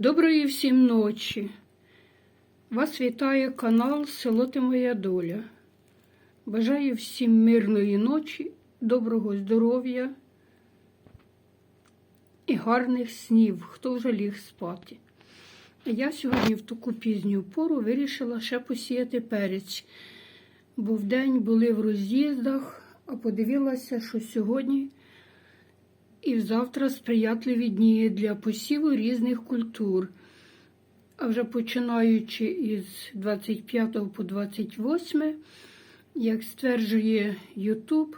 Доброї всім ночі. Вас вітає канал Село Ти Моя Доля. Бажаю всім мирної ночі, доброго здоров'я і гарних снів, хто вже ліг спати. Я сьогодні в таку пізню пору вирішила ще посіяти перець, бо вдень були в роз'їздах, а подивилася, що сьогодні і завтра сприятливі дні для посіву різних культур. А вже починаючи із 25 по 28, як стверджує Ютуб,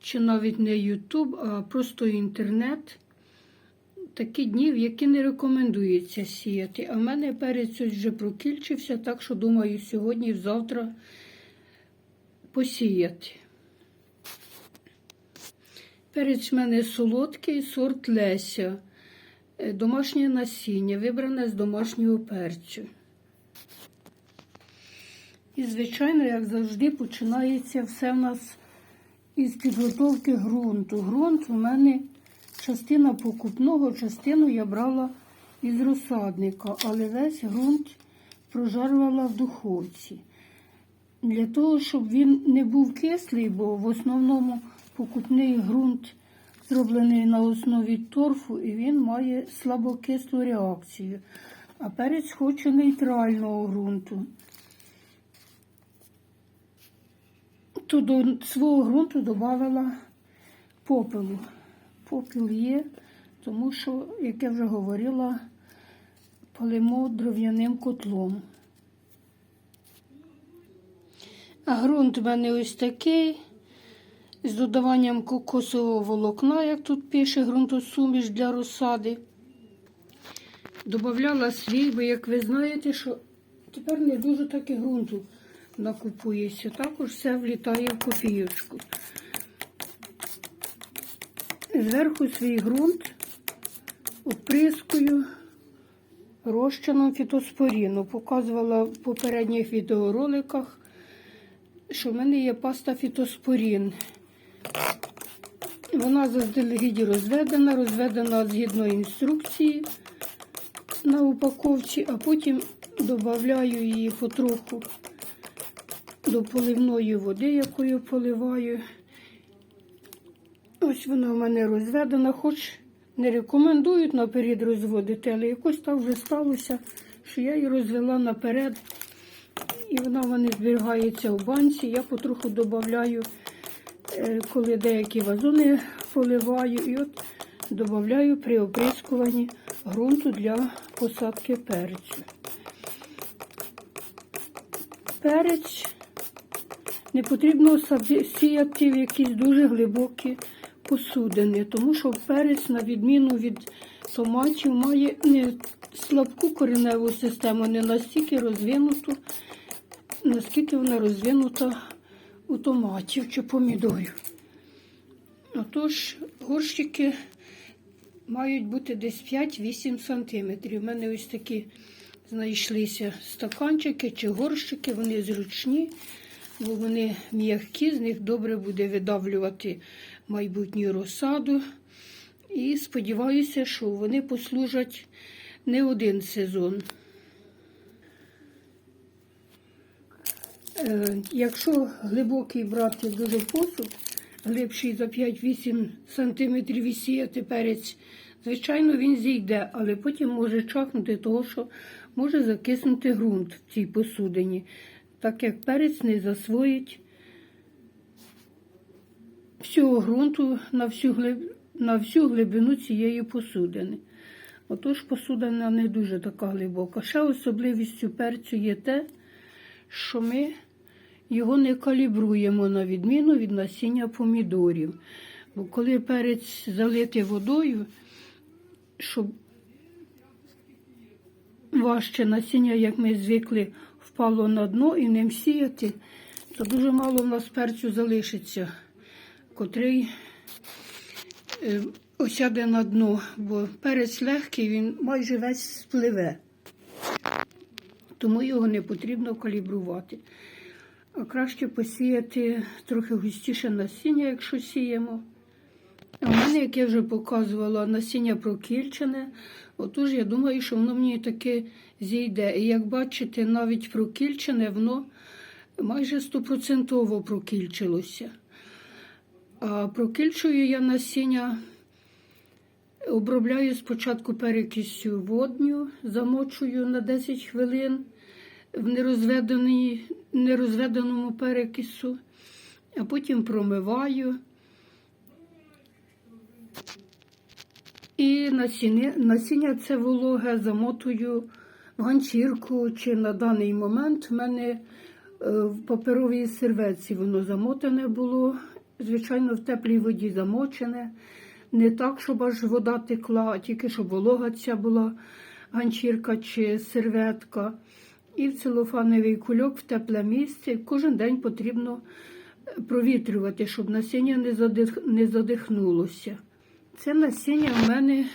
чи навіть не Ютуб, а просто інтернет, такі дні, в які не рекомендується сіяти. А в мене перець вже прокільчився, так що думаю, сьогодні і завтра посіяти. Перець мене солодкий, сорт Леся. Е, Домашнє насіння, вибране з домашнього перцю. І, звичайно, як завжди, починається все в нас із підготовки ґрунту. Ґрунт у мене частина покупного, частину я брала із розсадника, але весь ґрунт прожарувала в духовці. Для того, щоб він не був кислий, бо в основному покупний ґрунт зроблений на основі торфу, і він має слабокислу реакцію. А перець хоче нейтрального ґрунту. То до свого ґрунту додавала попелу. Попіл є, тому що, як я вже говорила, палимо дров'яним котлом. А ґрунт в мене ось такий з додаванням кокосового волокна, як тут пише ґрунтосуміш для розсади. Добавляла свій, бо, як ви знаєте, що тепер не дуже таки ґрунту накупується. Також все влітає в копійочку. Зверху свій ґрунт оприскую розчином фітоспоріну. Показувала в попередніх відеороликах, що в мене є паста фітоспорін. Вона заздалегідь розведена, розведена згідно інструкції на упаковці, а потім додаю її потроху до поливної води, якою поливаю. Ось вона в мене розведена, хоч не рекомендують наперед розводити, але якось так вже сталося, що я її розвела наперед. І вона в мене зберігається в банці. Я потроху додаю, коли деякі вазони поливаю, і от додаю при оприскуванні ґрунту для посадки перцю. Перець не потрібно сіяти в якісь дуже глибокі посудини, тому що перець, на відміну від томатів, має не слабку кореневу систему, не настільки розвинуту, наскільки вона розвинута у томатів чи помідорів. Отож, горщики мають бути десь 5-8 см. У мене ось такі знайшлися стаканчики чи горщики, вони зручні, бо вони м'які, з них добре буде видавлювати майбутню розсаду. І сподіваюся, що вони послужать не один сезон. Якщо глибокий брати дуже посуд, глибший за 5-8 см висіяти перець, звичайно, він зійде, але потім може чахнути, того, що може закиснути ґрунт в цій посудині, так як перець не засвоїть всього ґрунту на всю, глиб... на всю глибину цієї посудини. Отож, посудина не дуже така глибока. Ще особливістю перцю є те, що ми його не калібруємо на відміну від насіння помідорів. Бо коли перець залитий водою, щоб важче насіння, як ми звикли, впало на дно і ним сіяти, то дуже мало в нас перцю залишиться, котрий е, осяде на дно, бо перець легкий, він майже весь спливе. Тому його не потрібно калібрувати. Краще посіяти трохи густіше насіння, якщо сіємо. А в мене, як я вже показувала, насіння прокільчене, Отож, я думаю, що воно мені таке зійде. І як бачите, навіть прокільчене, воно майже стопроцентово прокільчилося. А прокільчую я насіння, обробляю спочатку перекисю водню, замочую на 10 хвилин в нерозведеному перекису, а потім промиваю. І насіння, насіння це вологе замотую в ганчірку, чи на даний момент в мене е, в паперовій серветці воно замотане було, звичайно, в теплій воді замочене. Не так, щоб аж вода текла, а тільки щоб волога ця була ганчірка чи серветка. І в целофановий кульок в тепле місце. Кожен день потрібно е, провітрювати, щоб насіння не, задих, не задихнулося. Це насіння в мене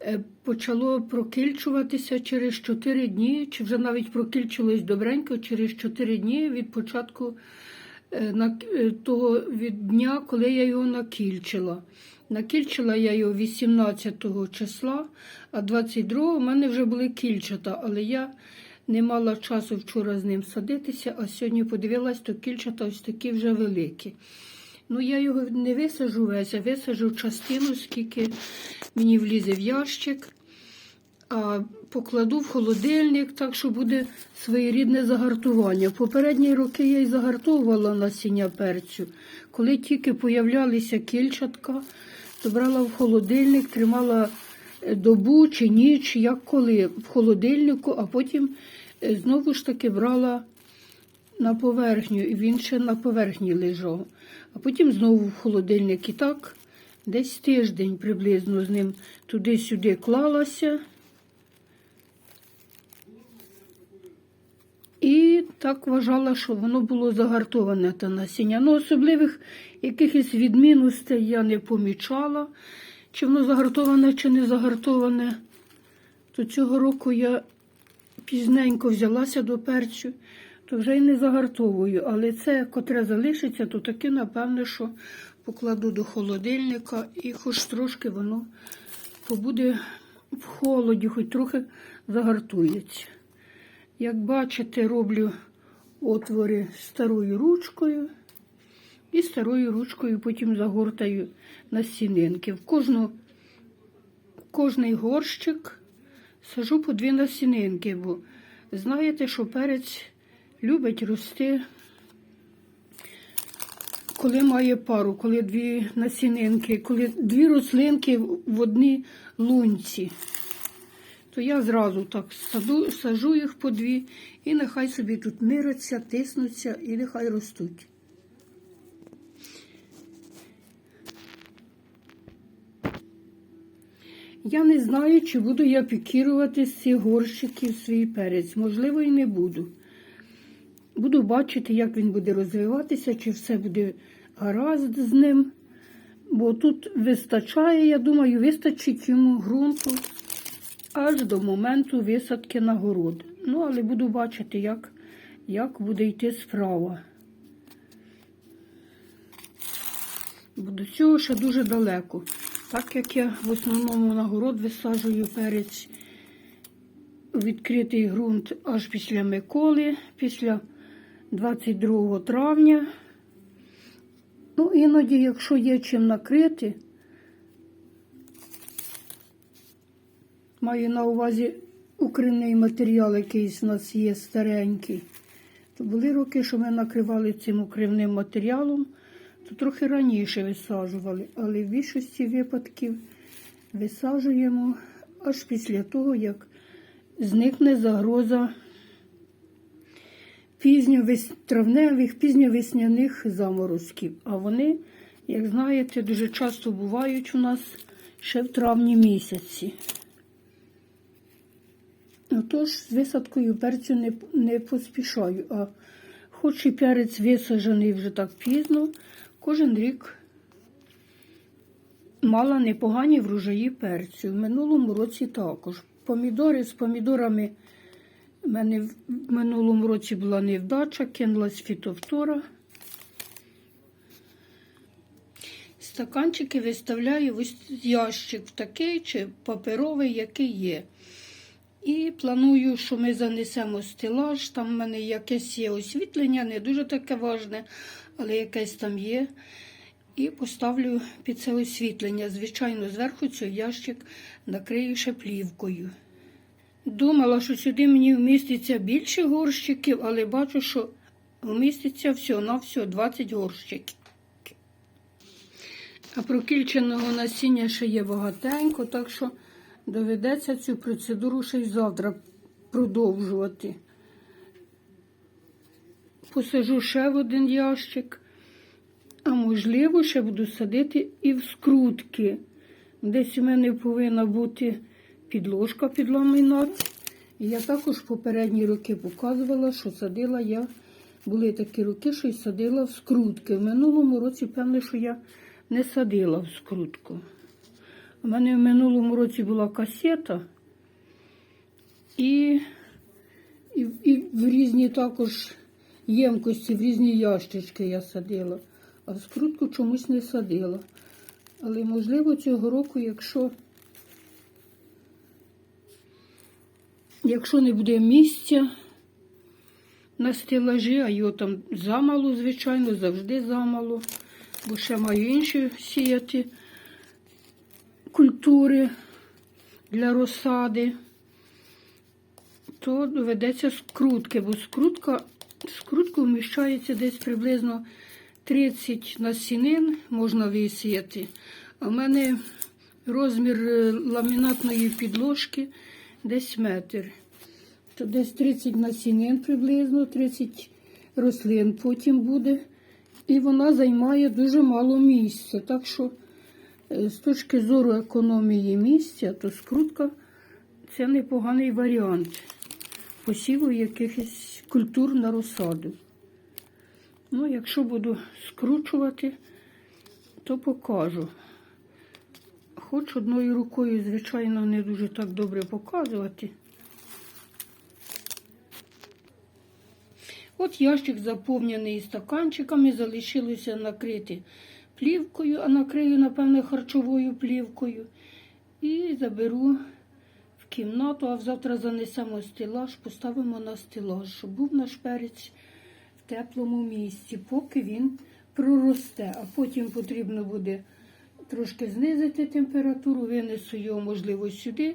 е, почало прокільчуватися через 4 дні, чи вже навіть прокільчилось добренько через 4 дні від початку е, того від дня, коли я його накільчила. Накільчила я його 18 числа, а 22 у мене вже були кільчата, але я не мала часу вчора з ним садитися, а сьогодні подивилась, то кільчата ось такі вже великі. Ну, я його не висажу весь, а висажу частину, скільки мені влізе в ящик, а покладу в холодильник, так що буде своєрідне загартування. Попередні роки я й загартовувала насіння перцю. Коли тільки появлялися кільчатка, то брала в холодильник, тримала добу чи ніч, як коли, в холодильнику, а потім е, знову ж таки брала на поверхню, і він ще на поверхні лежав. А потім знову в холодильник і так десь тиждень приблизно з ним туди-сюди клалася. І так вважала, що воно було загартоване те насіння. Ну, особливих якихось відмінностей я не помічала, чи воно загартоване, чи не загартоване. То цього року я пізненько взялася до перцю, то вже й не загартовую. Але це, котре залишиться, то таки, напевне, що покладу до холодильника і хоч трошки воно побуде в холоді, хоч трохи загартується. Як бачите, роблю отвори старою ручкою і старою ручкою потім загортаю на стінинки. В кожну, кожний горщик сажу по дві насінинки, бо знаєте, що перець любить рости, коли має пару, коли дві насінинки, коли дві рослинки в одній лунці. То я зразу так саду, сажу їх по дві, і нехай собі тут миряться, тиснуться і нехай ростуть. Я не знаю, чи буду я пікірувати з цих горщиків свій перець. Можливо, і не буду. Буду бачити, як він буде розвиватися, чи все буде гаразд з ним. Бо тут вистачає, я думаю, вистачить йому ґрунту аж до моменту висадки на город. Ну, але буду бачити, як, як буде йти справа. Бо до цього ще дуже далеко. Так як я в основному на город висаджую перець відкритий ґрунт аж після Миколи, після 22 травня. Ну, іноді, якщо є чим накрити, маю на увазі укривний матеріал, якийсь у нас є старенький. То були роки, що ми накривали цим укривним матеріалом, то трохи раніше висаджували, але в більшості випадків висаджуємо аж після того, як зникне загроза пізньовес- пізньовесняних заморозків. А вони, як знаєте, дуже часто бувають у нас ще в травні місяці. Отож, з висадкою перцю не, не поспішаю, а хоч і перець висаджений вже так пізно, кожен рік мала непогані врожаї перцю. В минулому році також. Помідори з помідорами в мене в минулому році була невдача, кинулась фітофтора. Стаканчики виставляю в ящик такий чи паперовий, який є. І планую, що ми занесемо стелаж. Там в мене якесь є освітлення, не дуже таке важне, але якесь там є. І поставлю під це освітлення. Звичайно, зверху цей ящик накрию ще плівкою. Думала, що сюди мені вміститься більше горщиків, але бачу, що вміститься все на все 20 горщиків. А прокільченого насіння ще є багатенько, так що доведеться цю процедуру ще й завтра продовжувати. Посажу ще в один ящик, а можливо, ще буду садити і в скрутки. Десь у мене повинна бути підложка під ламінат. І я також попередні роки показувала, що садила я. Були такі роки, що й садила в скрутки. В минулому році, певне, що я не садила в скрутку. У мене в минулому році була касета, і, і, і в різні також ємкості, в різні ящички я садила, а в скрутку чомусь не садила. Але, можливо, цього року, якщо, якщо не буде місця на стелажі, а його там замало, звичайно, завжди замало, бо ще маю інші сіяти культури для розсади, то доведеться скрутки, бо скрутка, скрутку вміщається десь приблизно 30 насінин можна висіяти. А в мене розмір е, ламінатної підложки десь метр. То десь 30 насінин приблизно, 30 рослин потім буде. І вона займає дуже мало місця. Так що Е, З точки зору економії місця, то скрутка це непоганий варіант посіву якихось культур на розсаду. Ну, якщо буду скручувати, то покажу. Хоч одною рукою, звичайно, не дуже так добре показувати. От ящик заповнений стаканчиками, залишилося накрити плівкою, а накрию, напевне, харчовою плівкою. І заберу кімнату, а завтра занесемо стелаж, поставимо на стелаж, щоб був наш перець в теплому місці, поки він проросте. А потім потрібно буде трошки знизити температуру, винесу його, можливо, сюди.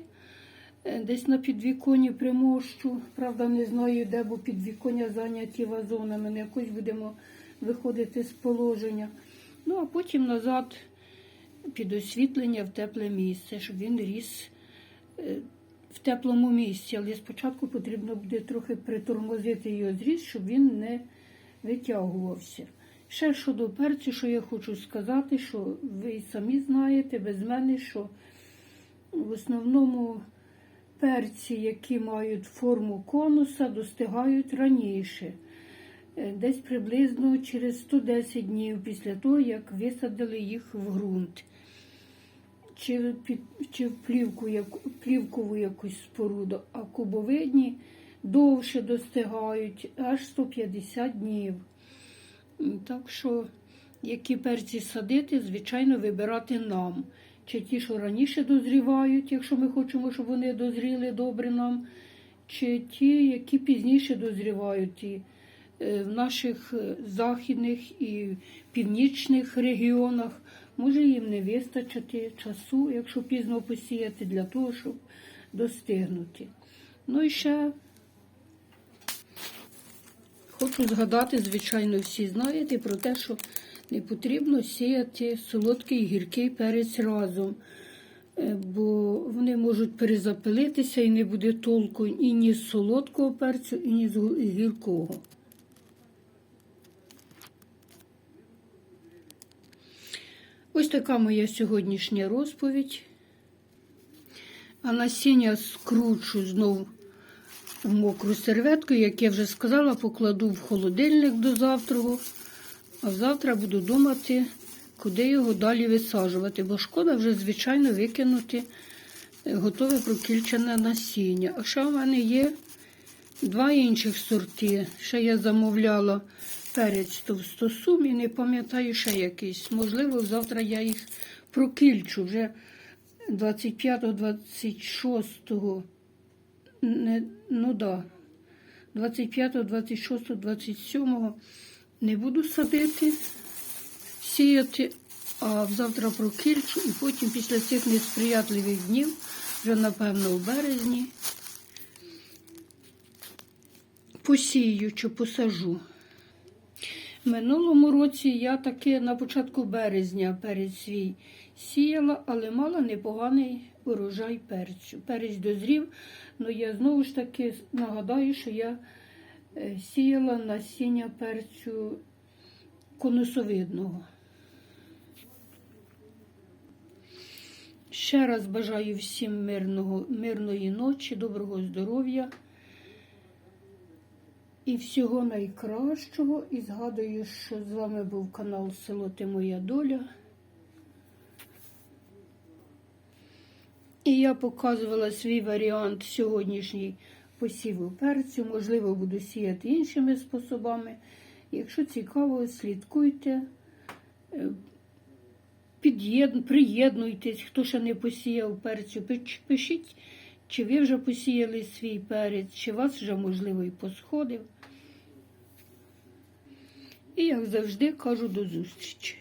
е, Десь на підвіконні примощу. Правда, не знаю, де, бо підвіконня зайняті вазонами. Не якось будемо виходити з положення. Ну, а потім назад під освітлення в тепле місце, щоб він ріс е, в теплому місці. Але спочатку потрібно буде трохи притормозити його зріст, щоб він не витягувався. Ще щодо перцю, що я хочу сказати, що ви й самі знаєте без мене, що в основному перці, які мають форму конуса, достигають раніше. Е, Десь приблизно через 110 днів після того, як висадили їх в ґрунт. Чи, під, чи плівку, яку- плівкову якусь споруду, а кубовидні довше достигають аж 150 днів. Так що, які перці садити, звичайно, вибирати нам. Чи ті, що раніше дозрівають, якщо ми хочемо, щоб вони дозріли добре нам, чи ті, які пізніше дозрівають. І е, в наших е, західних і північних регіонах може їм не вистачити часу, якщо пізно посіяти, для того, щоб достигнути. Ну і ще хочу згадати, звичайно, всі знаєте про те, що не потрібно сіяти солодкий і гіркий перець разом, е, бо вони можуть перезапилитися і не буде толку і ні з солодкого перцю, і ні з гіркого. Ось така моя сьогоднішня розповідь. А насіння скручу знову в мокру серветку, як я вже сказала, покладу в холодильник до завтра. А завтра буду думати, куди його далі висаджувати, бо шкода вже, звичайно, викинути е, готове прокільчене насіння. А ще в мене є два інших сорти. Ще я замовляла перець товстосум і не пам'ятаю ще якийсь. Можливо, завтра я їх прокільчу вже 25-26. Не, ну да. 25, 26, 27 не буду садити, сіяти, а завтра прокільчу і потім після цих несприятливих днів, вже напевно в березні, посію чи посажу. Минулому році я таки на початку березня перець свій сіяла, але мала непоганий урожай перцю. Перець дозрів, але я знову ж таки нагадаю, що я е, сіяла насіння перцю конусовидного. Ще раз бажаю всім мирного, мирної ночі, доброго здоров'я і всього найкращого. І згадую, що з вами був канал Село Ти Моя Доля. І я показувала свій варіант сьогоднішній посіву перцю. Можливо, буду сіяти іншими способами. Якщо цікаво, слідкуйте, е, приєднуйтесь, хто ще не посіяв перцю, пишіть, чи ви вже посіяли свій перець, чи вас вже, можливо, і посходив. І як завжди кажу до зустрічі.